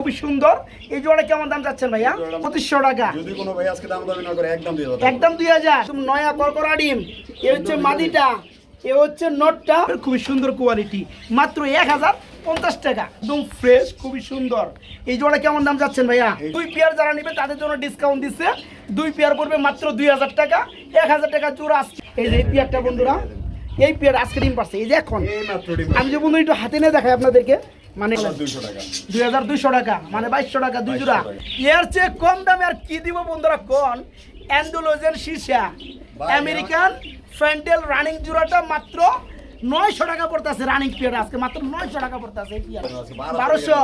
খুবই সুন্দর। এই জোড়া কেমন দাম যাচ্ছেন ভাইয়া? পঁচিশশো টাকা। যদি কোনো ভাই আজকে দাম দামি না করে একদম দেবো। একদম দুই হাজার। নয়া করকরা ডিম। এ হচ্ছে মাদিটা। এ হচ্ছে নটটা। খুবই সুন্দর কোয়ালিটি মাত্র এক হাজার পঞ্চাশ টাকা। একদম ফ্রেশ খুবই সুন্দর। এই জোড়া কেমন দাম যাচ্ছেন ভাইয়া? দুই পেয়ার যারা নেবে তাদের জন্য ডিসকাউন্ট দিচ্ছে দুই পেয়ার পড়বে মাত্র দুই হাজার টাকা। এক হাজার টাকা জোড়া আসছে এই যে এই পেয়ারটা বন্ধুরা এই পেয়ার আজকে ডিম পাচ্ছে এই যে এখন। আমি যে বন্ধু একটু হাতে নিয়ে দেখাই আপনাদেরকে। মানে দুই হাজার দুইশো টাকা। মানে বাইশশো টাকা দুই জোড়া। 2200 এর চেয়ে কম দামে আর কি দিব বন্ধুরা কোন? অ্যান্ডোলোজেন সীসা। আমেরিকান ফ্যান্টেল রানিং জোড়াটা মাত্র নয়শো টাকা পড়তেছে রানিং পিরিয়ড আজকে মাত্র নয়শো টাকা পড়তেছে বারোশো।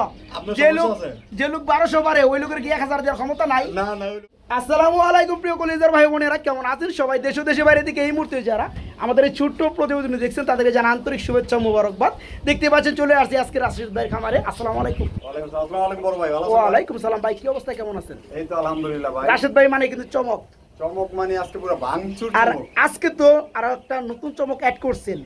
যে লোক? যে লোক বারোশো পারে ওই লোকের কি এক হাজার দেওয়ার ক্ষমতা নাই? না না ওই- আসসালামু আলাইকুম প্রিয় কলেজের ভাই বোনেরা কেমন আছেন সবাই? দেশ দেশে বাইরে থেকে এই মুহূর্তে যারা আমাদের এই ছোট্ট প্রতিবেদন দেখছেন তাদেরকে জানা আন্তরিক শুভেচ্ছা মুবারকবাদ। দেখতে পাচ্ছেন চলে আসছি আজকে রাশিদ ভাইয়ের খামারে। আসসালামু আলাইকুম। ওয়ালাইকুম সালাম। ভাই কি অবস্থা কেমন আছেন? এই তো আলহামদুলিল্লাহ ভাই। রাশেদ ভাই মানে কিন্তু চমক। চমক মানে আজকে পুরো ভাঙচুর আর আজকে তো আরও একটা নতুন চমক অ্যাড করছেন।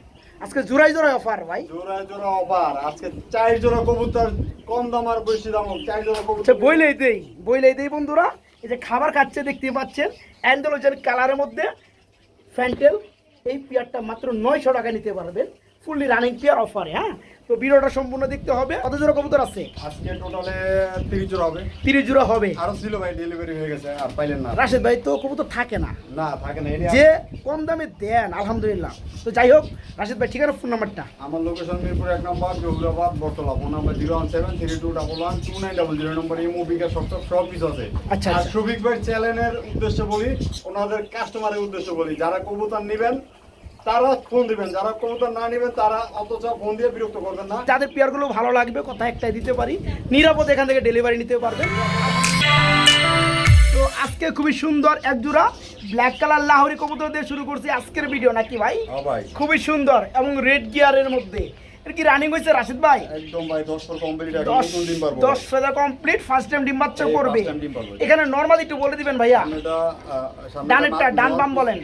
আজকে জোড়াই জোড়াই অফার ভাই। জোড়া জোড়া অফার আজকে চার জোড়া কবুতর কম দাম আর বেশি দাম চার জোড়া আচ্ছা কবুতর। বইলেই দেই বইলেই দেই বন্ধুরা। এই যে খাবার খাচ্ছে দেখতে পাচ্ছেন অ্যান্ডোলোজেন কালারের মধ্যে ফ্যান্টেল, এই পেয়ারটা মাত্র নয়শো টাকা নিতে পারবেন। ফুললি রানিং পেয়ার অফারে হ্যাঁ? তো ভিডিওটা সম্পূর্ণ দেখতে হবে। কত জোড়া কবুতর আছে? আজকে টোটালে তিরিশ জোড়া হবে। তিরিশ জোড়া হবে। আরও ছিল ভাই ডেলিভারি হয়ে গেছে আর পাইলেন না। রাশেদ ভাই তো কবুতর থাকে না। না থাকে না যে কম দামে দেন আলহামদুলিল্লাহ। তো যাই হোক রাশেদ ভাই ঠিকানা ফোন নাম্বারটা আমার লোকেশন মিরপুর এক number Jahurabad Battala. Phone number zero one seven three two double one two nine double zero number এই মুভিকে সব সব সব কিছু আছে। আচ্ছা, আর আচ্ছা। সুবিক ভাই চ্যানেলের উদ্দেশ্য বলি ওনাদের কাস্টমারের উদ্দেশ্য বলি। যারা কবুতর নেবেন তারা ফোন দিবেন যারা না নেবেন তারা অথচ ফোন দিয়ে বিরক্ত করবেন না। যাদের পেয়ারগুলো ভালো লাগবে কথা একটাই দিতে পারি নিরাপদ এখান থেকে ডেলিভারি নিতে পারবেন তো আজকে খুবই সুন্দর এক জোড়া ব্ল্যাক কালার লাহোরি কবুতর দিয়ে শুরু করছি আজকের ভিডিও নাকি ভাই? হ্যাঁ খুবই সুন্দর এবং রেড গিয়ারের মধ্যে। এর কি রানিং হয়েছে রাশিদ ভাই? একদম ভাই দশ পর কমপ্লিট দশ নতুন দিন পারব দশ ফেদার কমপ্লিট ফার্স্ট টাইম ডিম বাচ্চা করবে। এখানে নর্মাল একটু বলে দিবেন ভাইয়া। ডানেরটা ডান বাম বলেন।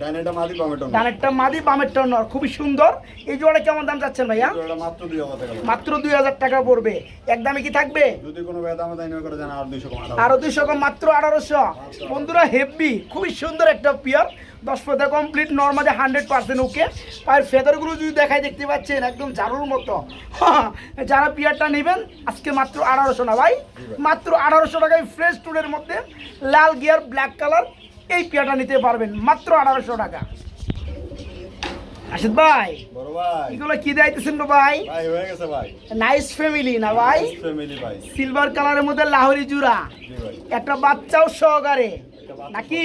ডানেরটা মাদি বামেরটা নর। ডানেরটা মাদি বামেরটা নর। খুবই সুন্দর। এই জোড়া কেমন দাম যাচ্ছেন ভাইয়া? মাত্র টাকা মাত্র পড়বে। একদমই কি থাকবে? যদি কোনো করে জানা আর কম কম মাত্র আঠারোশো। বন্ধুরা হেভি খুবই সুন্দর একটা পিয়ার। দশ feather complete normally hundred percent okay পায়ের ফেদারগুলো যদি দেখাই দেখতে পাচ্ছেন একদম ঝাড়ুর মতো। যারা পিয়ারটা নেবেন আজকে মাত্র আঠারোশো না ভাই? মাত্র আঠারোশো টাকায় ফ্রেশ টুডের মধ্যে লাল গিয়ার ব্ল্যাক কালার এই পেয়াটা নিতে পারবেন মাত্র আঠারোশো টাকা। আশিদ ভাই এগুলো কি ভাই? নাইস ফ্যামিলি না ভাই? সিলভার কালারের মধ্যে লাহোরি জুরা একটা বাচ্চাও সহকারে। নাকি?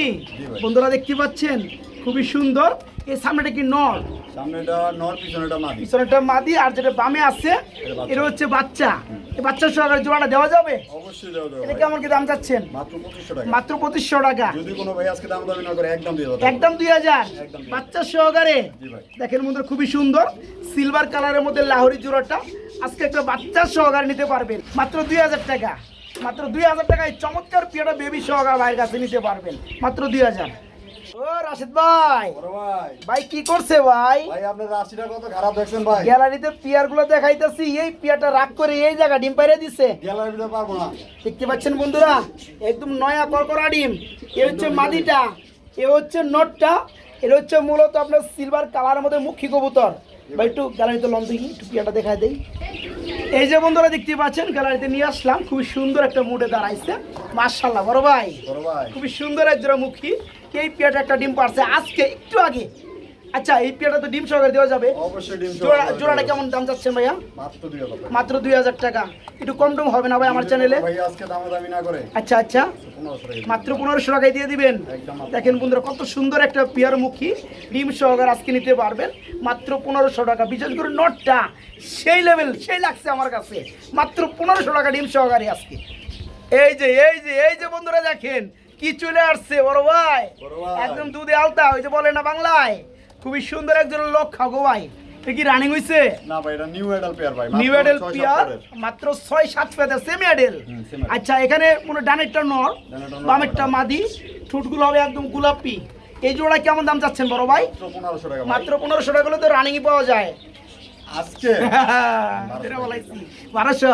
বন্ধুরা দেখতে পাচ্ছেন খুবই সুন্দর। এই সামনেটা কি নর সামনেটা নর পিছনেটা মাদি। পিছনেটা মাদি আর যেটা বামে আছে এটা হচ্ছে বাচ্চা। এই বাচ্চা সহকারে জোড়াটা দেওয়া যাবে? অবশ্যই দেওয়া যাবে এটা কেমন কি দাম চাচ্ছেন? মাত্র পঁচিশশো টাকা। মাত্র পঁচিশশো টাকা। যদি কোনো ভাই আজকে দাম দামি না করে একদম দিয়ে দেবো। একদম দুই হাজার। একদম। বাচ্চা সহকারে। দেখেন বন্ধুরা খুবই সুন্দর। সিলভার কালারের মধ্যে লাহোরি জোড়াটা। আজকে একটা বাচ্চা সহকারে নিতে পারবেন। মাত্র দুই হাজার টাকা। মাত্র দুই হাজার টাকায় চমৎকার পিয়াটা বেবি সহকার ভাইয়ের কাছে নিতে পারবেন। মাত্র দুই হাজার। ও রাশিদ ভাই। ভাই। ভাই কি করছে ভাই? ভাই আপনার রাশিটা কত খারাপ দেখছেন ভাই। গ্যালারিতে পিয়ারগুলো দেখাইতেছি এই পিয়াটা রাগ করে এই জায়গা ডিম পাইরে দিছে। গেলার পারব না। দেখতে পাচ্ছেন বন্ধুরা একদম নয়া করকরা ডিম। এ হচ্ছে মাদিটা এ হচ্ছে নটটা এটা হচ্ছে মূলত আপনার সিলভার কালারের মধ্যে মুখী কবুতর। ভাই একটু গ্যালারিতে লম দেখি একটু পিয়াটা দেখাই দেই। এই যে বন্ধুরা দেখতে পাচ্ছেন গ্যালারিতে নিয়ে আসলাম। খুবই সুন্দর একটা মুডে দাঁড়াইছে। মার্শাল্লাহ বড় ভাই। বড় ভাই। খুবই সুন্দর এক জোড়া মুখী। এই পিয়াটা একটা ডিম পারছে আজকে একটু আগে। আচ্ছা এই পিয়াটা তো ডিম সহকারে দেওয়া যাবে। অবশ্যই ডিম জোড়া জোড়াটা কেমন দাম যাচ্ছেন ভাইয়া? মাত্র দুই হাজার টাকা। মাত্র দুই হাজার টাকা। একটু কম টম হবে না ভাই আমার চ্যানেলে? ভাই আজকে দাম দামি না করে। আচ্ছা আচ্ছা। মাত্র পনেরোশো টাকায় দিয়ে দিবেন? দেখেন বন্ধুরা কত সুন্দর একটা পিয়ার মুখী ডিম সহকারে আজকে নিতে পারবেন। মাত্র পনেরোশো টাকা। বিশেষ করে নটটা সেই লেভেল সেই লাগছে আমার কাছে। মাত্র পনেরোশো টাকা ডিম সহকারে আজকে। এই যে এই যে এই যে বন্ধুরা দেখেন কি চলে আসছে বড় ভাই? একদম দুধে আলতা ওই যে বলে না বাংলায়? খুবই সুন্দর একজন লোক খাগো ভাই। কি রানিং হইছে? না ভাই এটা নিউ এডাল পেয়ার ভাই নিউ এডেল পিয়ার। মাত্র ছয় সাত ফেদা সেমি এডেল। আচ্ছা এখানে কোনো ডানেরটা নর বামেরটা মাদি ঠোঁটগুলো হবে একদম গোলাপি। এই জোড়া কেমন দাম চাচ্ছেন বড় ভাই? মাত্র পনেরোশো টাকা হলে তো রানিংই পাওয়া যায়। আজকে? এটা বলাইছি। বারোশো?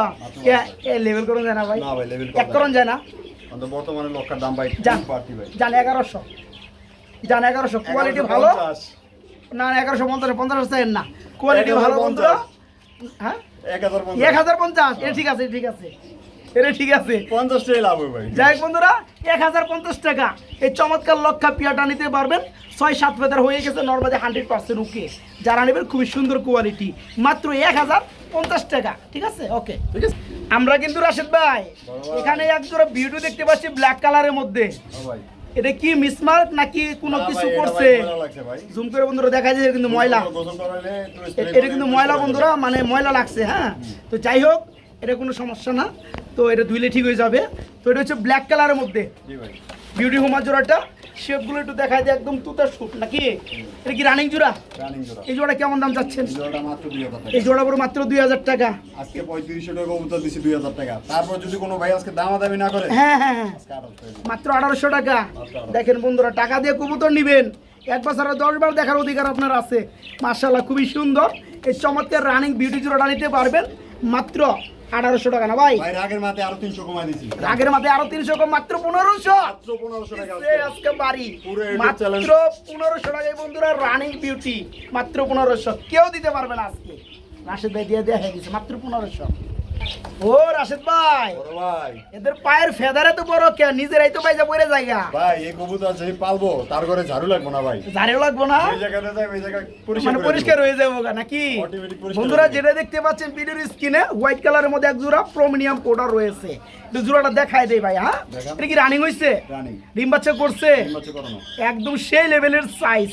এ লেভেল করুন যায় না ভাই। না ভাই লেভেল এক করুন যায় না। কিন্তু বর্তমানে লক্ষার দাম ভাই যান। এগারোশো। জান এগারোশো। কোয়ালিটি ভালো 1150, না এগারোশো পঞ্চাশ পঞ্চাশ চাই না। কোয়ালিটি ভালো বন্ধুরা? হ্যাঁ? এক হাজার পঞ্চাশ। ঠিক আছে ঠিক আছে। এটা ঠিক আছে। 50 টাই লাভ হবে যাই বন্ধুরা এক হাজার পঞ্চাশ টাকা। এই চমৎকার লক্ষা পিয়াটা নিতে পারবেন। ছয় সাত ফেদার হয়ে গেছে নর্মালি হান্ড্রেড পার্সেন্ট ওকে যারা নেবেন খুবই সুন্দর কোয়ালিটি মাত্র এক হাজার পঞ্চাশ টাকা ঠিক আছে? ওকে ঠিক আছে। আমরা কিন্তু রাশেদ ভাই এখানে এক জোড়া ভিডিও দেখতে পাচ্ছি ব্ল্যাক কালারের মধ্যে। হ্যাঁ এটা কি মিসমার্ক নাকি কোনো কিছু করছে? জুম করে বন্ধুরা দেখা যায় কিন্তু ময়লা। এটা কিন্তু ময়লা বন্ধুরা মানে ময়লা লাগছে হ্যাঁ? তো যাই হোক এটা কোনো সমস্যা না। তো এটা ধুইলে ঠিক হয়ে যাবে। তো এটা হচ্ছে ব্ল্যাক কালারের মধ্যে। বিউটি হোমার জোড়াটা শেপগুলো একটু দেখা যায় একদম তুতার শুট নাকি? এটা কি রানিং জোড়া? এই জোড়া কেমন দাম চাচ্ছেন? এই জোড়াটা মাত্র 2000 টাকা। এই জোড়া পুরো মাত্র দুই হাজার টাকা। আজকে 3500 টাকা কবুতর দিছি 2000 টাকা। তারপর যদি কোনো ভাই আজকে দামা দামি না করে হ্যাঁ হ্যাঁ হ্যাঁ। আজকে 1800 টাকা। মাত্র আঠারোশো টাকা। দেখেন বন্ধুরা টাকা দিয়ে কবুতর নিবেন। এক বছরে দশ বার দেখার অধিকার আপনার আছে। মার্শাল্লাহ খুবই সুন্দর। এই চমৎকার রানিং বিউটি জোড়াটা নিতে পারবেন। মাত্র আঠারোশো টাকা না ভাই? ভাই রাগের মাথায় আরও 300 কমাই দিছি। রাগের মাথায় আরও তিনশো কম মাত্র পনেরোশো। মাত্র 1500 টাকা আজকে। আজকে বাড়ি। মাত্র পনেরোশো টাকায় বন্ধুরা রানিং বিউটি মাত্র পনেরোশো। কেউ দিতে পারবে না আজকে। রাশেদ ভাই দিয়ে দেওয়া হয়ে গেছে মাত্র পনেরোশো। ও রাশেদ ভাই। বড় ভাই। এদের পায়ের ফেদারে তো বড় কে নিজেরাই তো পড়ে জায়গা ভাই এই কবুতর পালবো তার ঘরে ঝাড়ু লাগবো না ভাই। ঝাড়েও লাগবো না? ওই জায়গাতে যাই ওই জায়গা পরিষ্কার মানে পরিষ্কার হয়ে যাব নাকি? বন্ধুরা যেটা দেখতে পাচ্ছেন ভিডিওর স্ক্রিনে হোয়াইট কালারের মধ্যে এক জোড়া প্রোমিনিয়াম রয়েছে। একটু জোড়াটা দেখাই দেই ভাই হ্যাঁ? এটা কি রানিং হয়েছে রানিং ডিম বাচ্চা করছে? করানো। একদম সেই লেভেলের সাইজ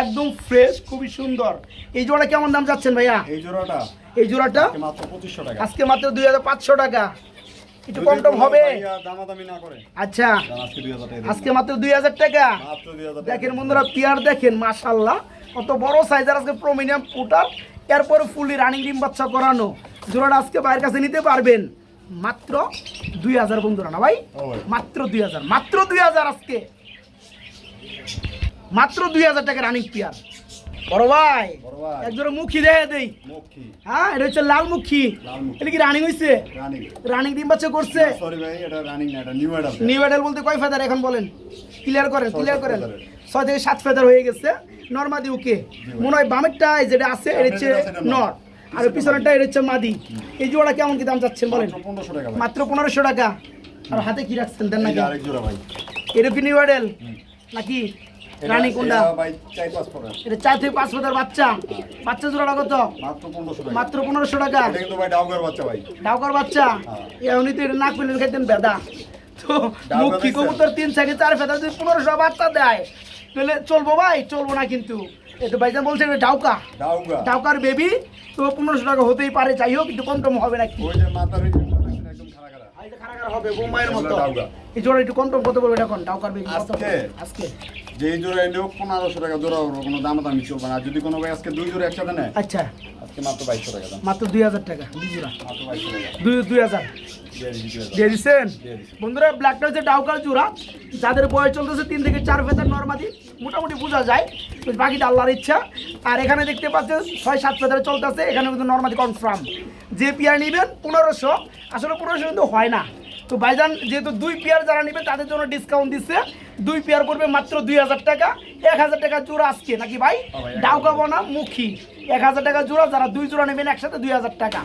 একদম ফ্রেশ খুবই সুন্দর। এই জোড়া কেমন দাম যাচ্ছেন ভাইয়া? এই জোড়াটা এই জোড়াটা? আজকে মাত্র 2500 টাকা। আজকে মাত্র দুই হাজার পাঁচশো টাকা। একটু কম টম হবে? আচ্ছা। আজকে 2000 টাকা আজকে মাত্র দুই হাজার টাকা। মাত্র 2000 টাকা দেখেন বন্ধুরা পিয়ার দেখেন মাশাল্লাহ কত বড় সাইজের আজকে প্রমিনিয়াম পুটার। এরপরে ফুলি রানিং ডিম বাচ্চা করানো। জোড়াটা আজকে বাইরের কাছে নিতে পারবেন। মাত্র দুই হাজার বন্ধুরা না ভাই। মাত্র দুই হাজার। মাত্র দুই হাজার আজকে। মাত্র দুই হাজার টাকা রানিং পিয়ার। বড় ভাই বড় ভাই। মুখী দেখে দেই। হ্যাঁ এটা হচ্ছে লাল মুখী। এটা কি রানিং হইছে? রানিং ডিম বাচ্চা করছে? সরি ভাই এটা রানিং না এটা নিউ অ্যাডাল নিউ মেডেল বলতে কয় ফেদার এখন বলেন? ক্লিয়ার করেন ক্লিয়ার করেন। ফেদারের। ছয় থেকে সাত ফেদার হয়ে গেছে। নর্মাদি ওকে মনে হয় বামেরটা যেটা আছে এটা হচ্ছে এটা নর আর পিছনেরটা এটা হচ্ছে মাদি। এই জোড়া কেমন কি দাম চাচ্ছেন বলেন? মাত্র 1500 টাকা ভাই। মাত্র পনেরোশো টাকা। আর হাতে কি রাখছেন দেন নাকি? এটা কি নিউ নাকি? রানী কোনটা এটা ভাই চাই পাঁচ পড়া এটা চার থেকে পাঁচ ফেদার বাচ্চা। বাচ্চা জোড়াটা কত? মাত্র 1500 টাকা। মাত্র পনেরোশো টাকা। এটা কিন্তু ভাই ডাউগার বাচ্চা ভাই। ডাউকার বাচ্চা? হ্যাঁ। তো এটা নাক পেলেন খাইতেন বেদা। তো মুখী কবুতর তিন থেকে চার ফেদা যদি পনেরোশো বাচ্চা দেয় তাহলে চলবো ভাই চলবো না কিন্তু। এটা ভাইজান বলছে এটা ডাউকা। ডাউকার বেবি তো পনেরোশো টাকা হতেই পারে যাই হোক একটু কম টম হবে খারাপ হবে বোমায়ের মতো। এই জোড়া একটু কম টম কত পড়বে এখন? ডাউকার বেবি আজকে? আজকে। যে এই জোড়া এলেও পনেরোশো টাকা জোড়া হবে কোনো দাম দামি চলবে না। যদি কোনো ভাই আজকে দুই জোড়া একসাথে নেয় আচ্ছা। আজকে মাত্র বাইশশো টাকা দাম। মাত্র দুই হাজার টাকা দুই জোড়া। মাত্র বাইশশো টাকা। দুই দুই হাজার। দিয়ে দিচ্ছেন বন্ধুরা ব্ল্যাকটা হচ্ছে যাদের বয়স চলতেছে তিন থেকে চার ফেদার নর্মাদি মোটামুটি বোঝা যায়। তো বাকিটা আল্লাহর ইচ্ছা। আর এখানে দেখতে পাচ্ছেন ছয় সাত ফেদারে চলতেছে। এখানে কিন্তু নর্মাদি কনফার্ম যে পিয়ার নেবেন পনেরোশো। আসলে পনেরোশো কিন্তু হয় না। তো ভাইজান যেহেতু দুই পেয়ার যারা নেবে তাদের জন্য ডিসকাউন্ট দিচ্ছে। দুই পেয়ার পড়বে মাত্র দুই হাজার টাকা। এক হাজার টাকা জোড়া আজকে নাকি ভাই? ডাউকা বনা মুখী। এক হাজার টাকা জোড়া যারা দুই জোড়া নেবেন একসাথে দুই হাজার টাকা।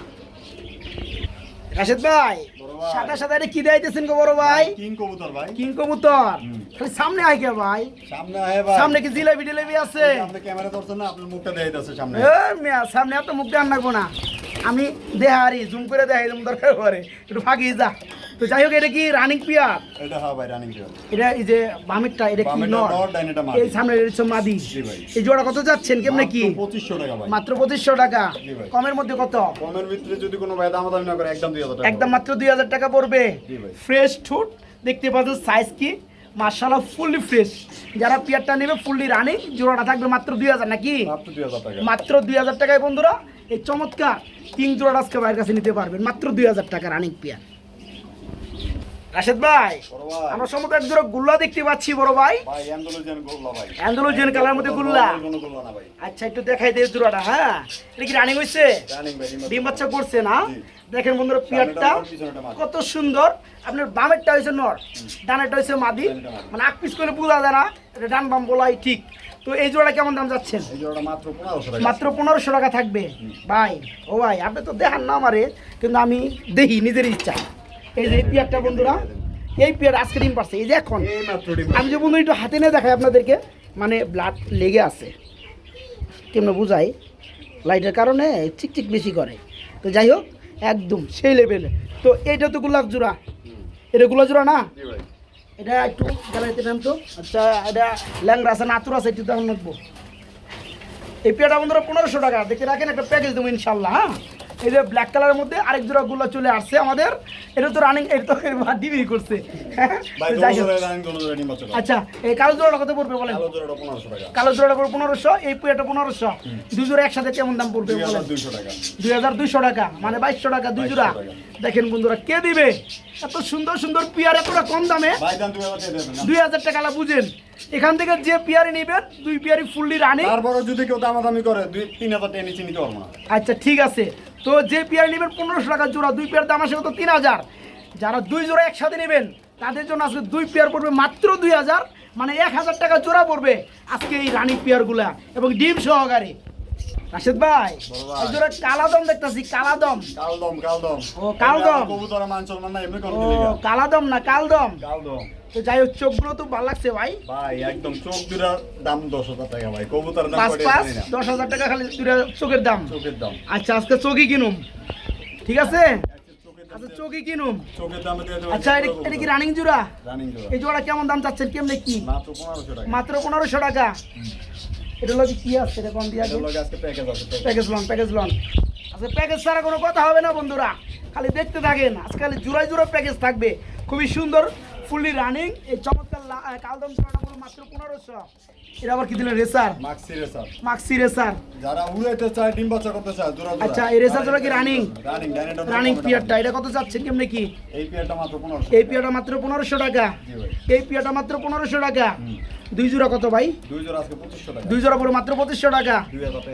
রাশেদ ভাই সাদা সাদা এটা কি দেখাইতেছেন গো বড় ভাই? কিং কবুতর ভাই। কিং কবুতর। খালি সামনে আয় কে ভাই। সামনে আহে ভাই। সামনে কি জিলাপি টিলাপি আছে? আপনি ক্যামেরা ধরছেন না আপনার মুখটা দেখাই সামনে। এ মিয়া সামনে এত মুখ দেখান লাগবো না। আমি দেহারি জুম করে দেখাই তুমি দরকার পরে একটু ফাঁকি যা। তো যাই হোক এটা কি রানিং পিয়ার এটা হ্যাঁ ভাই রানিং জোড়া এটা এই যে বামেরটা এটা কি নর। এই সামনে এটা হচ্ছে মাদি। এই জোড়া কত যাচ্ছেন কেমনে কি? পঁচিশশো টাকা ভাই। মাত্র পঁচিশশো টাকা। জি ভাই। কমের মধ্যে কত? কমের ভিতরে যদি কোনো ভাই দাম দামি না করে একদম দুই হাজার টাকা একদম মাত্র দুই হাজার টাকা পড়বে। ফ্রেশ ঠুট দেখতে পাচ্ছেন সাইজ কি? মার্শাল্লাহ ফুললি ফ্রেশ যারা পিয়ারটা নেবে ফুললি রানিং জোড়াটা থাকবে মাত্র দুই হাজার নাকি? মাত্র দুই হাজার টাকা। মাত্র দুই হাজার টাকায় বন্ধুরা এই চমৎকার। কিং জোড়াটা আজকে বাইরের কাছে নিতে পারবেন মাত্র দুই হাজার টাকা রানিং পিয়ার রাশেদ ভাই আমরা সম্ভবত এক জোড়া গুল্লা দেখতে পাচ্ছি বড় ভাই। গোল্লা কালার মধ্যে গুল্লা। আচ্ছা একটু দেখাই দে জোড়াটা হ্যাঁ? এটা কি রানিং হয়েছে ডিম বাচ্চা করছে না? দেখেন বন্ধুরা পিয়ারটা। কত সুন্দর। আপনার বামেরটা হয়েছে নর ডানেরটা হয়েছে মাদি। মানে আগ পিস করে বোঝা যায় না এটা ডান বাম বলাই ঠিক। তো এই জোড়া কেমন দাম যাচ্ছেন? মাত্র পনেরোশো টাকা। মাত্র পনেরোশো টাকা থাকবে। ভাই ও ভাই আপনি তো দেখান না আমারে কিন্তু আমি দেখি নিজের ইচ্ছা। এই যে এই পিয়ারটা বন্ধুরা এই পিয়ার আজকে ডিম পারছে এই যে এখন আমি যে বন্ধু একটু হাতে নিয়ে দেখাই আপনাদেরকে মানে ব্লাড লেগে আছে। কেমন বুঝাই? লাইটের কারণে চিকচিক বেশি করে। তো যাই হোক একদম সেই লেভেলে তো এইটা তো গোলাপ জোড়া। এটা গোলাপ জোড়া না? এটা একটু জ্বালাইতে দেন তো। আচ্ছা এটা ল্যাংরা আছে নাতুর আছে একটু রাখব এই পেয়াটা বন্ধুরা পনেরোশো টাকা। দেখে রাখেন একটা প্যাকেজ দেবো ইনশাল্লাহ হ্যাঁ? এই যে ব্ল্যাক কালারের মধ্যে আরেক জোড়া গুলো চলে আসছে আমাদের। এটা তো রানিং এটা তো ডিগ্রি করছে। আচ্ছা এই কালো জোড়াটা কত পড়বে বলেন? কালো জোড়াটা পনেরোশো টাকা। কালো জোড়াটা পড়বে পনেরোশো এই পুয়াটা পনেরোশো। দুই জোড়া একসাথে কেমন দাম পড়বে দুই বলেন হাজার দুইশো টাকা। দুই হাজার দুইশো টাকা মানে বাইশশো টাকা দুই জোড়া। দেখেন বন্ধুরা কে দিবে? এত সুন্দর সুন্দর পিয়ার এতটা কম দামে। ভাই দাম দুই হাজার টাকা বুঝেন। এখান থেকে যে পিয়ারি নেবেন দুই পিয়ারি ফুললি রানিং তারপরে যদি কেউ দামাদামি করে দুই তিন হাজার টাকা নিচে নিতে পারব না। আচ্ছা ঠিক আছে। তো যে পেয়ার নেবেন পনেরোশো টাকা জোড়া দুই পেয়ার দাম আসে কত? তিন হাজার। যারা দুই জোড়া একসাথে নেবেন তাদের জন্য আজকে দুই পেয়ার পড়বে মাত্র দুই হাজার মানে এক হাজার টাকা জোড়া পড়বে আজকে এই রানী পেয়ারগুলা এবং ডিম সহকারে। রাশেদ ভাই জোড়া কালাদম দেখতাছি কালাদম। কালদম কালদম। ও, কালদম। কবুতরা মান না এমনি কোন কালাদম না কালদম। কালদম। তো যাই হোক চোখগুলো তো ভালো লাগছে ভাই। ভাই একদম চোখ দুটার দাম দশ হাজার টাকা ভাই। কবুতর পাঁচ পাঁচ দশ হাজার টাকা খালি দুটা চোখের দাম। চোখের দাম। আচ্ছা আজকে চোখই কিনুম। ঠিক আছে? চোখের আচ্ছা চোখই কিনুম। চোখের দামে আচ্ছা এটা এটা কি রানিং জোড়া? রানিং জোড়া। এই জোড়া কেমন দাম চাচ্ছেন কেমনে কি? মাত্র পনেরোশো টাকা। মাত্র পনেরোশো টাকা। এটা কি আছে? এটা কম দিয়ে আজকে প্যাকেজ আছে প্যাকেজ লন প্যাকেজ লন আচ্ছা প্যাকেজ ছাড়া কোনো কথা হবে না বন্ধুরা। খালি দেখতে থাকেন। আজকাল জোড়ায় জোড়া প্যাকেজ থাকবে। খুবই সুন্দর ফুললি রানিং এই চমৎকার কালদম জোড়াটা পুরো মাত্র পনেরোশো। এটা আবার কি দিলেন racer? Maxi racer maxi racer যারা উড়াইতে চায় ডিম বাচ্চা করতে চায় জোড়া জোড়া আচ্ছা, এই রেসার জোড়া কি running? রানিং রানিং পিয়ারটা এটা কত চাচ্ছেন কেমনে কি? এই পিয়ারটা মাত্র পনেরোশো এই পিয়ারটা মাত্র পনেরোশো টাকা। জি ভাই। এই পিয়ারটা মাত্র পনেরোশো টাকা। দুই জোড়া কত ভাই? দুই জোড়া আজকে পঁচিশশো টাকা। দুই জোড়া পরে মাত্র পঁচিশশো টাকা।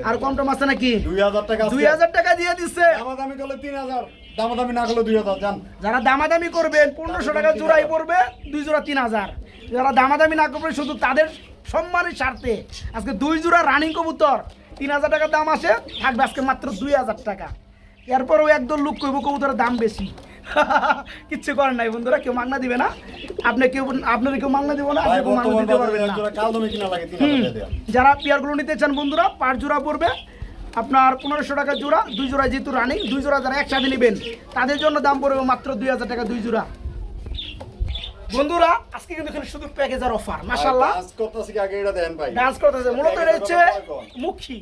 আর কম টম আছে নাকি? দুই হাজার টাকা দুই হাজার টাকা দিয়ে দিচ্ছে দামাদামি করলে তিন হাজার। দামাদামি না করলে দুই হাজার জান। যারা দামাদামি করবেন পনেরোশো টাকা জোড়াই পড়বে দুই জোড়া তিন হাজার। যারা দামাদামি না করবেন শুধু তাদের সম্মানের স্বার্থে। আজকে দুই জোড়া রানিং কবুতর তিন হাজার টাকা দাম আসে থাকবে আজকে মাত্র দুই হাজার টাকা। এরপরও একদম লুক করব কবুতরের দাম বেশি। কিচ্ছু করার নাই বন্ধুরা কেউ মাংনা দিবে না। আপনি কেউ আপনাদের কেউ মাংনা দিব না আপনি কেউ মাংনা দিতে পারবেন না। যারা পেয়ারগুলো নিতে চান বন্ধুরা পাঁচ জোড়া পড়বে। আপনার পনেরোশো টাকা জোড়া দুই জোড়া যেহেতু রানিং দুই জোড়া যারা একসাথে নেবেন তাদের জন্য দাম পড়বে মাত্র দুই হাজার টাকা দুই জোড়া। বন্ধুরা আজকে কিন্তু এখানে শুধু প্যাকেজ আর অফার করতেছি আগে এটা দেন ভাই? ডান্স করতেছে মূলত এটা হচ্ছে মুখী।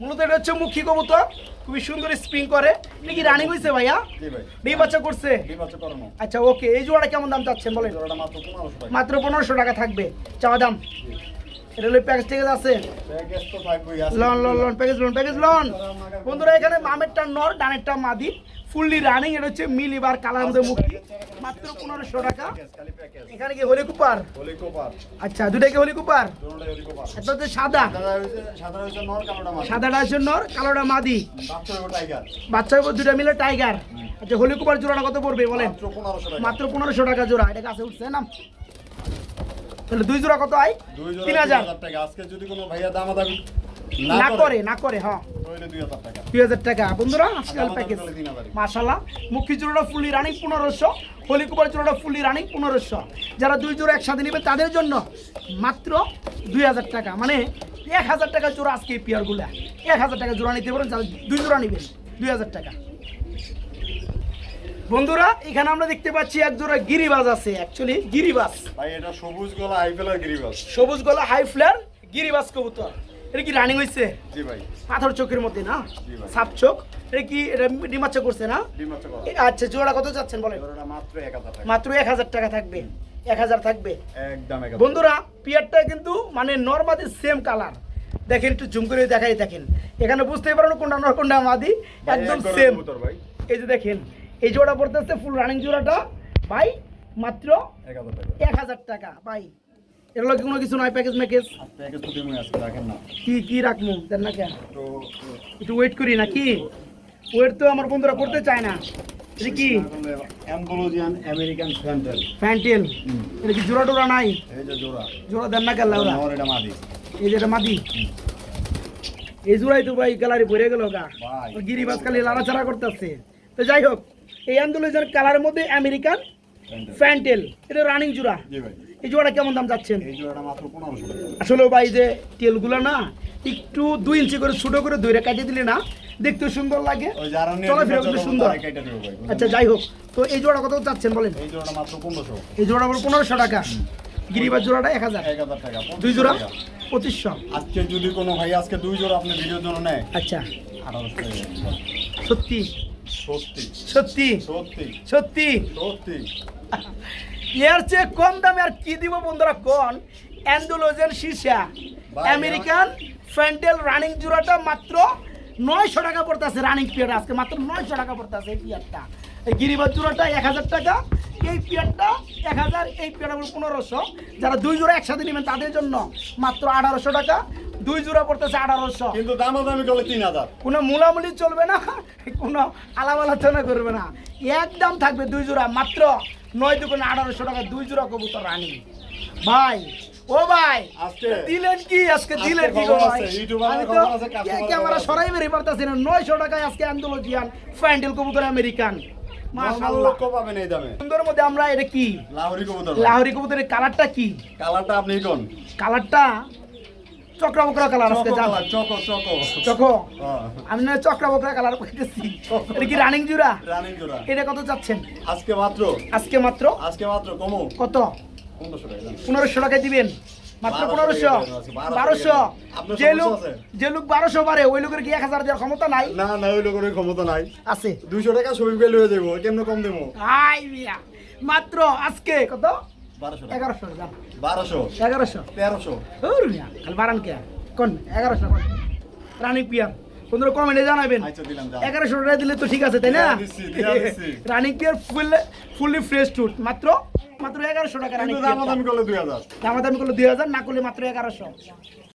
মূলত এটা হচ্ছে মুখী কবুতর খুবই সুন্দর স্প্রিং করে। এটা কি রানিং হয়েছে ভাইয়া? জি ভাই। ডিম বাচ্চা করছে? ডিম বাচ্চা করানো। আচ্ছা ওকে এই জোড়াটা কেমন দাম চাচ্ছেন বলেন? জোড়াটা মাত্র পনেরোশো টাকা। মাত্র পনেরোশো টাকা থাকবে। চাওয়া দাম? এটা হলো প্যাকেজ টেকেজ আছে? প্যাকেজ তো থাকবেই আজকে লন লন লন প্যাকেজ লন প্যাকেজ লন। বন্ধুরা এখানে বামেরটা নর ডানেরটা মাদি। ফুললি রানিং এটা হচ্ছে মিলিবার কালার মধ্যে মুক্তি। মাত্র পনেরোশো টাকা। প্যাকেজ, খালি প্যাকেজ এখানে কি হলি কুপার আচ্ছা কি হলি কুপার কোপার এটা হচ্ছে সাদা। নর কালোটা সাদাটা হচ্ছে নর কালোটা মাদি। বাচ্চা টাইগার দুটা মিলে টাইগার আচ্ছা হলি কুপার জোড়াটা কত পড়বে বলেন? মাত্র পনেরোশো টাকা। মাত্র পনেরোশো টাকা জোড়া। এটা কাছে উঠছে না? তাহলে দুই জোড়া কত আয়? তিন হাজার। টাকা। আজকে যদি কোনো ভাইয়া দামাদামি না করে না করে হ্যাঁ। দুই হাজার টাকা। বন্ধুরা আজকাল প্যাকেজ মাশাল্লাহ মুখী জোড়াটা ফুলি রানিং পনেরোশো হলি কুপার জোড়াটা ফুলি রানিং পনেরোশো। যারা দুই জোড়া একসাথে নেবে তাদের জন্য মাত্র দুই হাজার টাকা। মানে এক হাজার টাকা জোড়া আজকে এই পেয়ারগুলা এক হাজার টাকা জোড়া নিতে পারেন দুই জোড়া নেবেন দুই হাজার টাকা। বন্ধুরা এখানে আমরা দেখতে পাচ্ছি এক জোড়া গিরিবাজ আছে অ্যাকচুয়ালি গিরিবাজ। ভাই এটা সবুজ গলা আইফেলার গিরিবাস সবুজ গলা হাই ফ্লেয়ার গিরিবাজ কবুতর। এটা কি রানিং হইছে? জি ভাই। পাথর চোখের মধ্যে না? জি ভাই। সাপ চোখ। এটা কি এটা ডিমাচ্ছা করছে না? ডিম বাচ্চা করা। আচ্ছা জোড়া কত যাচ্ছেন বলেন? জোড়াটা মাত্র এক হাজার টাকা। মাত্র এক হাজার টাকা থাকবে। এক হাজার থাকবে। একদম এক হাজার। বন্ধুরা পিয়ারটা কিন্তু মানে নর্মাদি সেম কালার দেখেন একটু জুম করে দেখাই দেখেন। এখানে বুঝতেই পারেন কোনটা নর কোনটা মাদি। একদম সেম কবুতর ভাই। এই যে দেখেন এই জোড়া পড়তেছে ফুল রানিং জোড়াটা। ভাই মাত্র এক হাজার টাকা। ভাই এর লগে কোনো কিছু নয় প্যাকেজ ম্যাকেজ কি কি রাখব দেন না কেন? একটু ওয়েট করি না কি ওয়েট তো আমার বন্ধুরা করতে চায় না। এটা কি? অ্যাম্বোলোজিয়ান আমেরিকান স্যান্ডেল ফ্যান্টেল এটা কি জোড়া টোড়া নাই? এই যে জোড়া। জোড়া দেন না কেন ওরা? আমার এটা মাদি। এই যে এটা মাদি? এই জোড়াই তো ভাই গ্যালারি ভরে গেল গা। ভাই। গিরিবাস খালি লাড়াচাড়া করতেছে। তো যাই হোক এই আন্দোলনের কালারের মধ্যে আমেরিকান ফ্যান্টেল। এটা রানিং জোড়া। এই জোড়া কেমন দাম যাচ্ছেন জোড়াটা আসলে ভাই যে তেলগুলো না একটু দুই ইঞ্চি করে ছোট করে দইরে কাটিয়ে দিলে না দেখতে সুন্দর লাগে। চলাফেরা করতে সুন্দর। আচ্ছা যাই হোক। তো এই জোড়া কত চাচ্ছেন বলেন? এই জোড়াটা মাত্র পনেরোশো। এই জোড়া বলে পনেরোশো টাকা। গিরিবাস জোড়াটা এক হাজার। টাকা দুই জোড়া? 25 পঁচিশশো। আজকে যদি কোনো ভাই আজকে দুই জোড়া আপনি ভিডিওর জন্য নেয় আচ্ছা। সত্যি? সত্যি। সত্যি? সত্যি। সত্যি? সত্যি। এর চেয়ে কম দামে আর কি দিব বন্ধুরা কোন? অ্যান্ডোলোজেন সীসা। আমেরিকান ফ্যান্ডেল রানিং জোড়াটা মাত্র নয়শো টাকা পড়তেছে রানিং পিয়ার আজকে মাত্র নয়শো টাকা পড়তেছে এই পিয়ারটা এই গিরিবাজ জোড়াটা এক হাজার টাকা এই পিয়ারটা এক হাজার এই পিয়ারটা পনেরোশো। যারা দুই জোড়া একসাথে নেবেন তাদের জন্য মাত্র আঠারোশো টাকা দুই জোড়া পড়তেছে আঠারোশো। কিন্তু দামাদামি করলে তিন হাজার। কোনো মূলামূলি চলবে না কোনো আলাপ আলোচনা করবে না। একদম থাকবে দুই জোড়া মাত্র নয় দুগুণে আঠারোশো টাকা দুই জোড়া কবুতর রানি। ভাই ও ভাই আজকে দিলেন কি? আজকে দিলেন কি গো ভাই? আছে, ইউটিউবারের আমি তো খবর আছে, কাস্টমারের ক্যামেরা সরাই বেরিয়ে পারতাছি না নয়শো টাকায় আজকে আন্দোলজিয়ান ফ্যান্ডেল কবুতর আমেরিকান। মাশাআল্লাহ। লোক পাবেন এই দামে। সুন্দর মধ্যে আমরা এটা কি? লাহোরি কবুতর। লাহোরি কবুতরের কালারটা কি? কালারটা আপনি কোন? কালারটা চক্রা বকরা কালার আজকে চকো জান। Colour choco choco. চকো? হ্যাঁ, আমি না চক্রা বকরা কালার কইতেছি। এটা কি রানিং জুরা রানিং এটা কত চাচ্ছেন? আজকে মাত্র? আজকে মাত্র? আজকে মাত্র কমো? কত? পনেরোশো টাকা। পনেরোশো টাকায় দিবেন? মাত্র পনেরোশো। বারোশো যে লোক যে লোক বারোশো পারে ওই লোকের কি এক হাজার দেওয়ার ক্ষমতা নাই? না না ওই লোকের ক্ষমতা নাই। আছে। দুইশো টাকা ছবি পেলে হয়ে যাব কেমন কম দেবো? আই মিয়া। মাত্র আজকে কত? এগারোশো বারোশো। এগারোশো। তেরোশো। খালি বাড়ান কে? কোন? এগারোশো রানী পিয়ার। বন্ধুরা কমেন্টে জানাবেন। আচ্ছা এগারোশো টাকা দিলে তো ঠিক আছে তাই না। Running pair full fully fresh টুট মাত্র মাত্র এগারোশো টাকা রানিং কিন্তু দামাদামি করলে দুই হাজার। দামাদামি করলে দুই হাজার না করলে মাত্র এগারোশো।